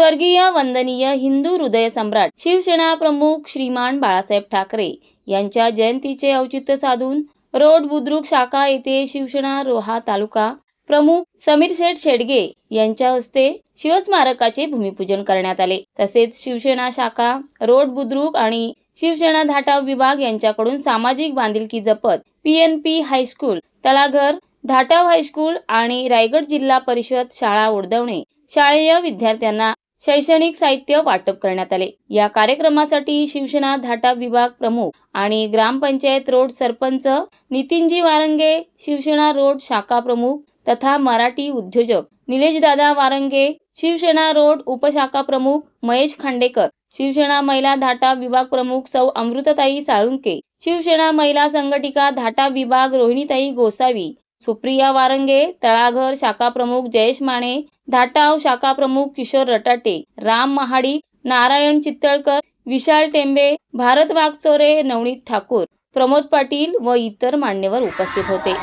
स्वर्गीय वंदनीय हिंदू हृदय सम्राट शिवसेना प्रमुख श्रीमान बाळासाहेब ठाकरे यांच्या जयंतीचे औचित्य साधून रोड बुद्रुक शाखा येथे शिवसेना रोहा तालुका प्रमुख समीर शेठ शेडगे यांच्या हस्ते शिवस्मारकाचे भूमिपूजन करण्यात आले. तसेच शिवसेना शाखा रोड बुद्रुक आणि शिवसेना धाटाव विभाग यांच्याकडून सामाजिक बांधिलकी जपत PNP high school Talaghar Dhatav high school आणि रायगड जिल्हा परिषद शाळा उडदवणे शाळेय विद्यार्थ्यांना शैक्षणिक साहित्य वाटप करण्यात आले. या कार्यक्रमासाठी शिवसेना धाटा विभाग प्रमुख आणि ग्रामपंचायत रोड सरपंच नितीनजी वारंगे शिवसेना रोड शाखा प्रमुख तथा मराठी उद्योजक निलेशदादा वारंगे शिवसेना रोड उपशाखा प्रमुख महेश खांडेकर शिवसेना महिला धाटा विभाग प्रमुख सौ अमृतताई साळुंके शिवसेना महिला संघटिका धाटा विभाग रोहिणीताई गोसावी सुप्रिया वारंगे तळाघर शाखा प्रमुख जयेश माने धाटाव शाखा प्रमुख किशोर रटाटे राम महाडी नारायण चित्तळकर विशाल टेंबे भारत वाघचोरे नवनीत ठाकूर प्रमोद पाटील व इतर मान्यवर उपस्थित होते.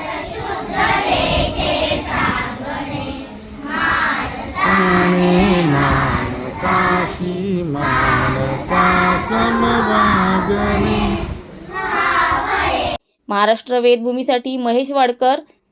महाराष्ट्र वेदभूमीसाठी महेश वाडकर